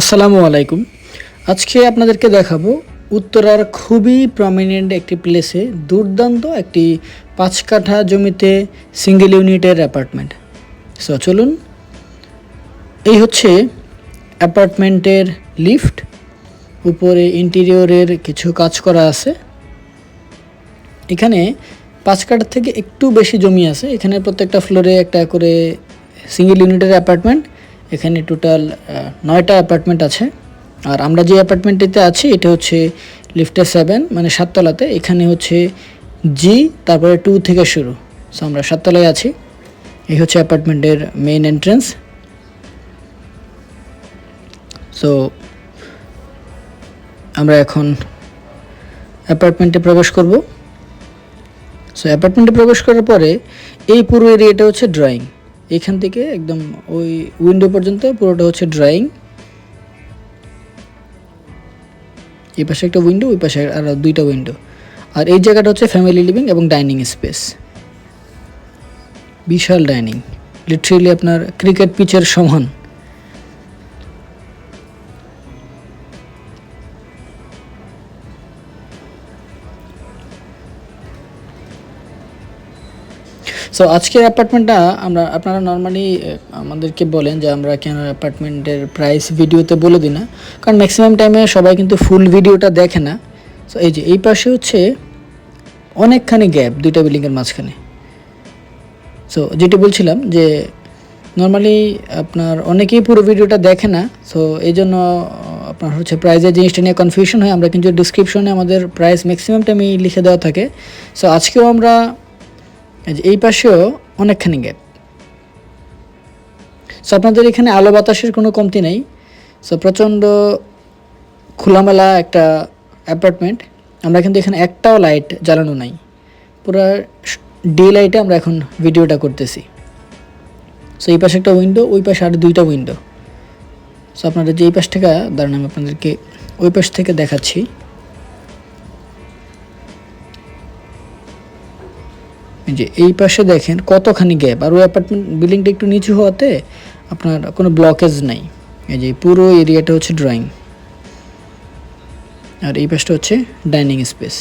আসসালামু আলাইকুম। আজকে আপনাদেরকে দেখাবো উত্তরার খুবই প্রমিনেন্ট একটি প্লেসে দুর্দান্ত একটি পাঁচ কাঠা জমিতে সিঙ্গেল ইউনিটের অ্যাপার্টমেন্ট সো চলুন, এই হচ্ছে অ্যাপার্টমেন্টের লিফট উপরে ইন্টেরিয়রের কিছু কাজ করা আছে। এখানে পাঁচ কাঠার থেকে একটু বেশি জমি আছে। এখানে প্রত্যেকটা ফ্লোরে একটা করে সিঙ্গেল ইউনিটের অ্যাপার্টমেন্ট এখানে টোটাল নয়টা অ্যাপার্টমেন্ট আছে। আর আমরা যে অ্যাপার্টমেন্টটিতে আছি, এটা হচ্ছে লিফটে সেভেন মানে সাততলাতে। এখানে হচ্ছে জি তারপরে টু থেকে শুরু। সো আমরা সাততলায় আছি। এই হচ্ছে অ্যাপার্টমেন্টের মেইন এন্ট্রেন্স সো আমরা এখন অ্যাপার্টমেন্টে প্রবেশ করব। সো অ্যাপার্টমেন্টে প্রবেশ করার পরে এই পুরো এরিয়াটা হচ্ছে ড্রয়িং এখান থেকে একদম ওই উইন্ডো পর্যন্ত পুরোটা হচ্ছে ড্রয়িং এই পাশে একটা উইন্ডো ওই পাশে আর দুইটা উইন্ডো আর এই জায়গাটা হচ্ছে ফ্যামিলি লিভিং এবং ডাইনিং স্পেস বিশাল ডাইনিং লিটারেলি আপনার ক্রিকেট পিচের সমান। সো আজকের অ্যাপার্টমেন্টটা আমরা, আপনারা নর্মালি আমাদেরকে বলেন যে আমরা কেন অ্যাপার্টমেন্টের প্রাইস ভিডিওতে বলে দিই না। কারণ ম্যাক্সিমাম টাইমে সবাই কিন্তু ফুল ভিডিওটা দেখে না। সো এই যে, এই পাশে হচ্ছে অনেকখানি গ্যাপ দুইটা বিল্ডিংয়ের মাঝখানে। সো যেটি বলছিলাম যে নর্মালি আপনার অনেকেই পুরো ভিডিওটা দেখে না। সো এই জন্য আপনার হচ্ছে প্রাইজের জিনিসটা নিয়ে কনফিউশন হয়। আমরা কিন্তু ডিসক্রিপশনে আমাদের প্রাইস ম্যাক্সিমাম টাইমই লিখে দেওয়া থাকে। সো আজকেও আমরা এই পাশেও অনেকখানি গ্যাপ সো আপনাদের এখানে আলো বাতাসের কোনো কমতি নেই। সো প্রচণ্ড খোলামেলা একটা অ্যাপার্টমেন্ট আমরা কিন্তু এখানে একটাও লাইট জ্বালানো নাই। পুরো ডে লাইটে আমরা এখন ভিডিওটা করতেছি। সো এই পাশে একটা উইন্ডো ওই পাশে আর দুইটা উইন্ডো সো আপনারা যে এই পাশ থেকে, দাঁড়ান আমি আপনাদেরকে ওই পাশ থেকে দেখাচ্ছি। যে, এই পাশে দেখেন কতখানি গ্যাপ আর ওই অ্যাপার্টমেন্ট বিল্ডিংটা একটু নিচু হওয়াতে আপনার কোনো ব্লকেজ নাই। এই যে পুরো এরিয়াটা হচ্ছে ড্রয়িং আর এই পাশটা হচ্ছে ডাইনিং স্পেস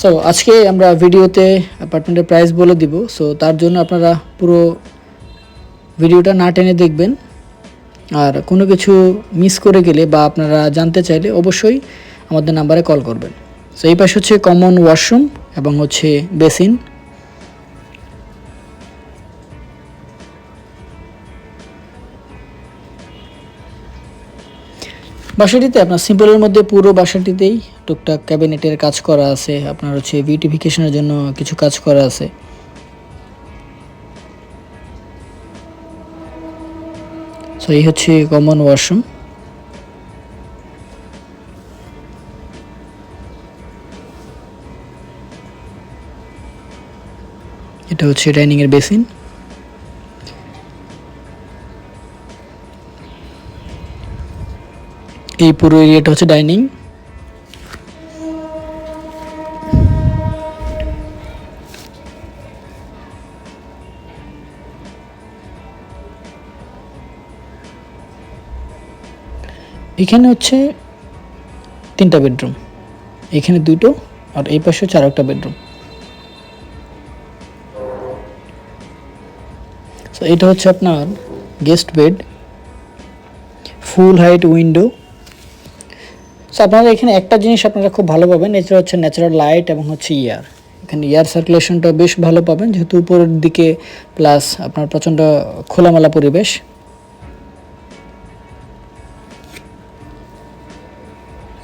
সো আজকে আমরা ভিডিওতে অ্যাপার্টমেন্টের প্রাইস বলে দিব। সো তার জন্য আপনারা পুরো ভিডিওটা না টেনে দেখবেন। আর কোনো কিছু মিস করে গেলে বা আপনারা জানতে চাইলে অবশ্যই আমাদের নাম্বারে কল করবেন। সো এই পাশে হচ্ছে কমন ওয়াশরুম এবং হচ্ছে বেসিন বাসাটিতে আপনার সিম্পলের মধ্যে পুরো বাসাটিতেই টুকটাক ক্যাবিনেটের কাজ করা আছে। আপনার হচ্ছে বিউটিফিকেশনের জন্য কিছু কাজ করা আছে। সো এই হচ্ছে কমন ওয়াশরুম এটা হচ্ছে ডাইনিং এর বেসিন। এই পুরো এরিয়াটা হচ্ছে ডাইনিং। এখানে হচ্ছে তিনটা বেডরুম। এখানে দুটো আর এই পাশে হচ্ছে আর একটা বেডরুম। সো এটা হচ্ছে আপনার guest bed full height window so আপনারা এখানে একটা জিনিস আপনারা খুব ভালো পাবেন এটা হচ্ছে ন্যাচারাল লাইট এবং হচ্ছে ইয়ার এখানে ইয়ার সার্কুলেশনটা বেশ ভালো পাবেন, যেহেতু উপরের দিকে প্লাস আপনার প্রচণ্ড খোলামেলা পরিবেশ।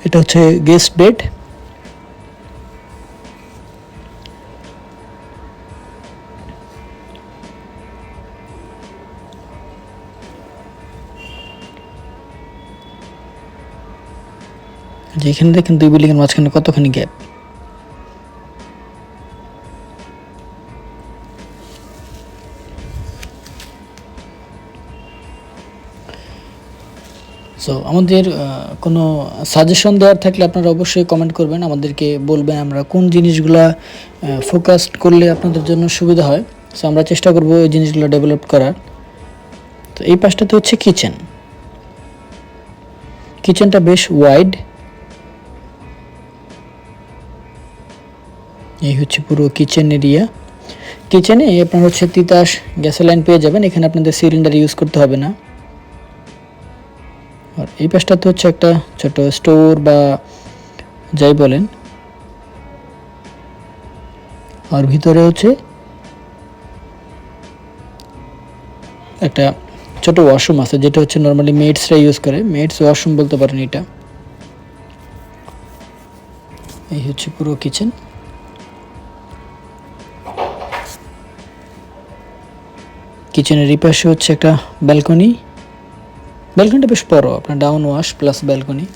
এটা হচ্ছে গেস্ট বেড যে এখানে দেখেন দুই বিল্ডিংয়ের মাঝখানে কতখানি গ্যাপ সো আমাদের কোনো সাজেশন দেওয়ার থাকলে আপনারা অবশ্যই কমেন্ট করবেন। আমাদেরকে বলবেন আমরা কোন জিনিসগুলা ফোকাসড করলে আপনাদের জন্য সুবিধা হয়। সো আমরা চেষ্টা করব এই জিনিসগুলো ডেভেলপ করার। তো এই পাশটাতে হচ্ছে কিচেন কিচেনটা বেশ ওয়াইড এই হচ্ছে পুরো কিচেন এরিয়া কিচেনে আপনার হচ্ছে তিতাস গ্যাসের লাইন পেয়ে যাবেন, এখানে আপনাদের সিলিন্ডার ইউজ করতে হবে না। আর এই পাশটাতে হচ্ছে একটা ছোট স্টোর বা যাই বলেন। আর ভিতরে হচ্ছে একটা ছোট ওয়াশরুম আছে, যেটা হচ্ছে নর্মালি মেডসরা ইউজ করে। মেডস ওয়াশরুম বলতে পারেন এটা। এই হচ্ছে পুরো কিচেন কিচেনের এই পাশে হচ্ছে একটা ব্যালকনি ব্যালকনিটা বেশ বড়, আপনার ডাউন ওয়াশ প্লাস ব্যালকনি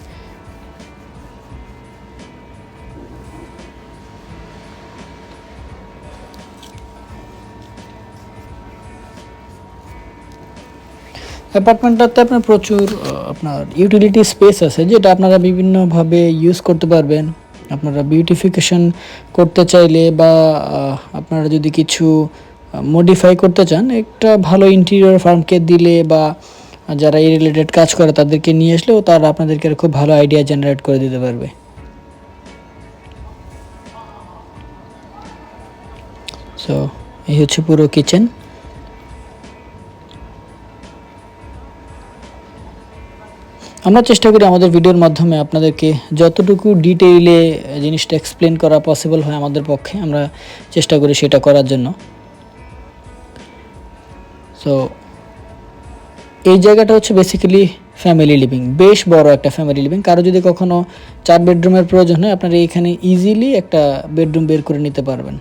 অ্যাপার্টমেন্টটাতে আপনার প্রচুর আপনার ইউটিলিটি স্পেস আছে, যেটা আপনারা বিভিন্নভাবে ইউজ করতে পারবেন। আপনারা বিউটিফিকেশন করতে চাইলে বা আপনারা যদি কিছু মডিফাই করতে চান, একটা ভালো ইন্টেরিয়র ফার্মকে দিলে বা যারা এই রিলেটেড কাজ করে তাদেরকে নিয়ে আসলেও তারা আপনাদেরকে খুব ভালো আইডিয়া জেনারেট করে দিতে পারবে। সো এই হচ্ছে পুরো কিচেন আমরা চেষ্টা করি আমাদের ভিডিওর মাধ্যমে আপনাদেরকে যতটুকু ডিটেইলে জিনিসটা এক্সপ্লেন করা পসিবল হয় আমাদের পক্ষে, আমরা চেষ্টা করি সেটা করার জন্য। সো এই জায়গাটা হচ্ছে বেসিক্যালি ফ্যামিলি লিভিং বেশ বড় একটা ফ্যামিলি লিভিং কারও যদি কখনো চার বেডরুমের প্রয়োজন হয়, আপনারা এখানে ইজিলি একটা বেডরুম বের করে নিতে পারবেন।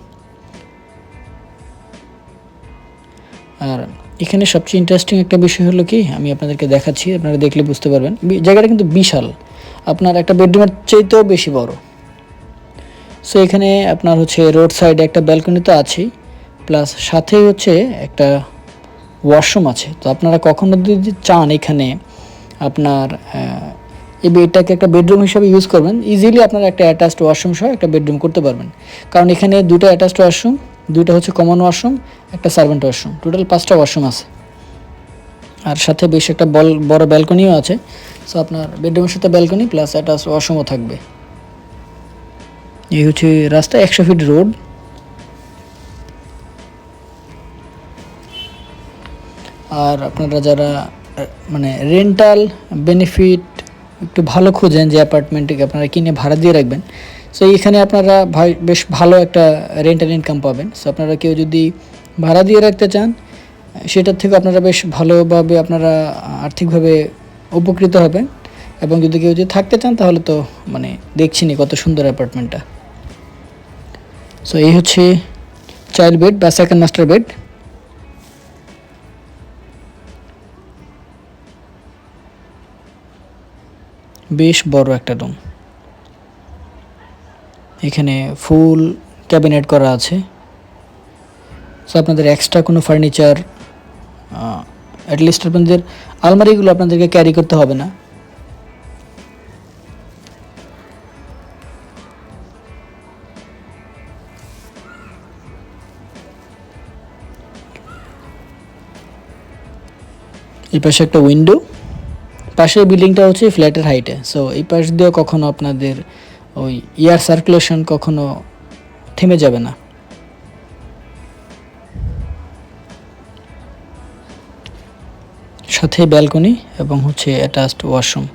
আর এখানে সবচেয়ে ইন্টারেস্টিং একটা বিষয় হলো কি, আমি আপনাদেরকে দেখাচ্ছি, আপনারা দেখলে বুঝতে পারবেন। জায়গাটা কিন্তু বিশাল। আপনার একটা বেডরুমের চাইতেও বেশি বড়। সো এখানে আপনার হচ্ছে রোড সাইডে একটা ব্যালকনি তো আছেই। প্লাস সাথেই হচ্ছে একটা ওয়াশরুম আছে। তো আপনারা কখনো যদি চান এখানে আপনার এই বেডটাকে একটা বেডরুম হিসাবে ইউজ করবেন ইজিলি আপনারা একটা অ্যাটাচড ওয়াশরুম সহ একটা বেডরুম করতে পারবেন। কারণ এখানে দুটো অ্যাটাচড ওয়াশরুম দুটো হচ্ছে কমন ওয়াশরুম একটা সার্ভেন্ট ওয়াশরুম টোটাল পাঁচটা ওয়াশরুম আছে। আর সাথে বেশ একটা বল, বড় ব্যালকনিও আছে। সো আপনার বেডরুমের সাথে ব্যালকনি প্লাস অ্যাটাচ ওয়াশরুমও থাকবে। এই হচ্ছে রাস্তা একশো ফিট রোড আর আপনারা যারা মানে রেন্টাল বেনিফিট একটু ভালো খুঁজেন যে অ্যাপার্টমেন্টকে আপনারা কিনে ভাড়া দিয়ে রাখবেন। সো এখানে আপনারা বেশ ভালো একটা রেন্টাল ইনকাম পাবেন। সো আপনারা কেউ যদি ভাড়া দিয়ে রাখতে চান, সেটার থেকে আপনারা বেশ ভালোভাবে আপনারা আর্থিকভাবে উপকৃত হবেন। এবং যদি কেউ যদি থাকতে চান, তাহলে তো মানে দেখছিনি কত সুন্দর অ্যাপার্টমেন্টটা সো এই হচ্ছে চাইল্ড বেড বা সেকেন্ড মাস্টার বেড বেশ বড় একটা রুম এখানে ফুল ক্যাবিনেট করা আছে। সো আপনাদের এক্সট্রা কোনো ফার্নিচার অ্যাটলিস্ট আপনাদের আলমারিগুলো আপনাদেরকে ক্যারি করতে হবে না। এই পাশে একটা উইন্ডো পাশের বিল্ডিংটা হচ্ছে ফ্ল্যাটের হাইটে। সো এই পাশ দিয়ে কখনো আপনাদের ওই এয়ার সার্কুলেশন কখনো থেমে যাবে না। সাথে ব্যালকনি এবং হচ্ছে অ্যাটাচড ওয়াশরুম।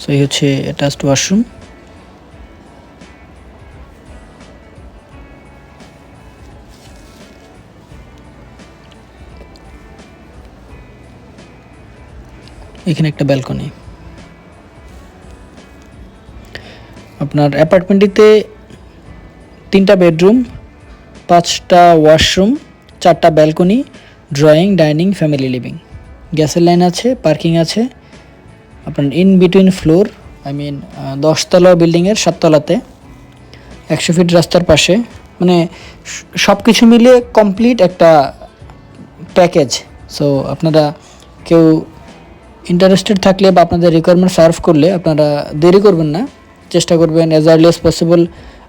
সো এই হচ্ছে অ্যাটাচড ওয়াশরুম। এখানে একটা ব্যালকনি আপনার অ্যাপার্টমেন্টটিতে তিনটা বেডরুম, পাঁচটা ওয়াশরুম, চারটা balcony drawing dining family living গ্যাসের লাইন আছে পার্কিং আছে। আপনার in between floor I mean দশতলা বিল্ডিংয়ের সাততলাতে, একশো ফিট রাস্তার পাশে। মানে সব কিছু মিলিয়ে কমপ্লিট একটা প্যাকেজ সো আপনারা কেউ ইন্টারেস্টেড থাকলে বা আপনাদের রিকোয়ারমেন্ট সার্ভ করলে আপনারা দেরি করবেন না। চেষ্টা করবেন অ্যাজ আর্লি অ্যাজ পসিবল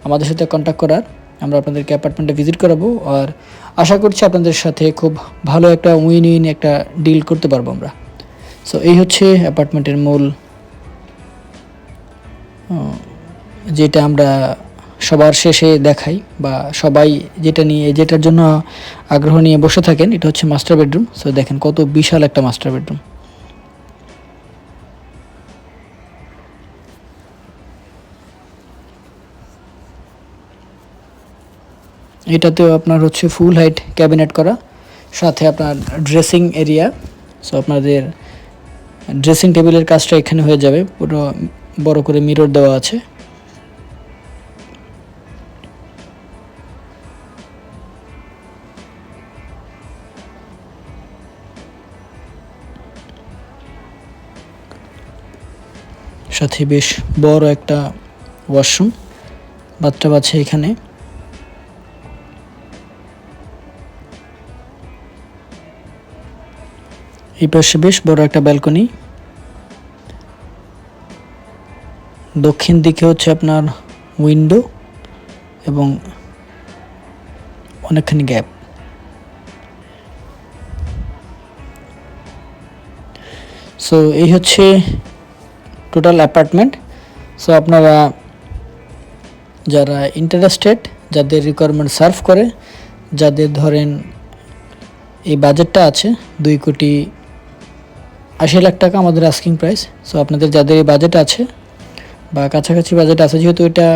আমাদের সাথে কন্ট্যাক্ট করার। আমরা আপনাদেরকে অ্যাপার্টমেন্টে ভিজিট করাবো আর আশা করছি আপনাদের সাথে খুব ভালো একটা উইন উইন একটা ডিল করতে পারব আমরা। সো এই হচ্ছে অ্যাপার্টমেন্টের মূল যেটা আমরা সবার শেষে দেখাই বা সবাই যেটা নিয়ে, যেটার জন্য আগ্রহ নিয়ে বসে থাকেন, এটা হচ্ছে মাস্টার বেডরুম সো দেখেন কত বিশাল একটা মাস্টার বেডরুম এটাতেও আপনার হচ্ছে ফুল হাইট ক্যাবিনেট করা। সাথে আপনার ড্রেসিং এরিয়া সো আপনাদের ড্রেসিং টেবিলের কাজটা এখানে হয়ে যাবে। পুরো বড় করে মিরর দেওয়া আছে। সাথে বেশ বড় একটা ওয়াশরুম বাথটাব আছে এখানে। এই পাশে বেশ বড় একটা ব্যালকনি। দক্ষিণ দিকে হচ্ছে আপনার উইন্ডো এবং অনেকখানি গ্যাপ। সো এই হচ্ছে টোটাল অ্যাপার্টমেন্ট সো আপনারা যারা ইন্টারেস্টেড যাদের রিকোয়ারমেন্ট সার্ভ করে, যাদের ধরেন এই বাজেটটা আছে, দুই কোটি আশি লাখ টাকা আমাদের আস্কিং প্রাইস সো আপনাদের যাদের বাজেট আছে বা কাছাকাছি বাজেট আছে, যেহেতু এটা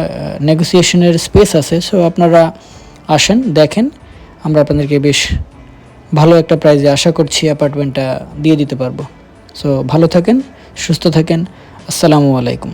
নেগোসিয়েশনের স্পেস আছে সো আপনারা আসেন, দেখেন, আমরা আপনাদেরকে বেশ ভালো একটা প্রাইজে আশা করছি অ্যাপার্টমেন্টটা দিয়ে দিতে পারব। সো ভালো থাকেন, সুস্থ থাকেন, আসসালামু আলাইকুম।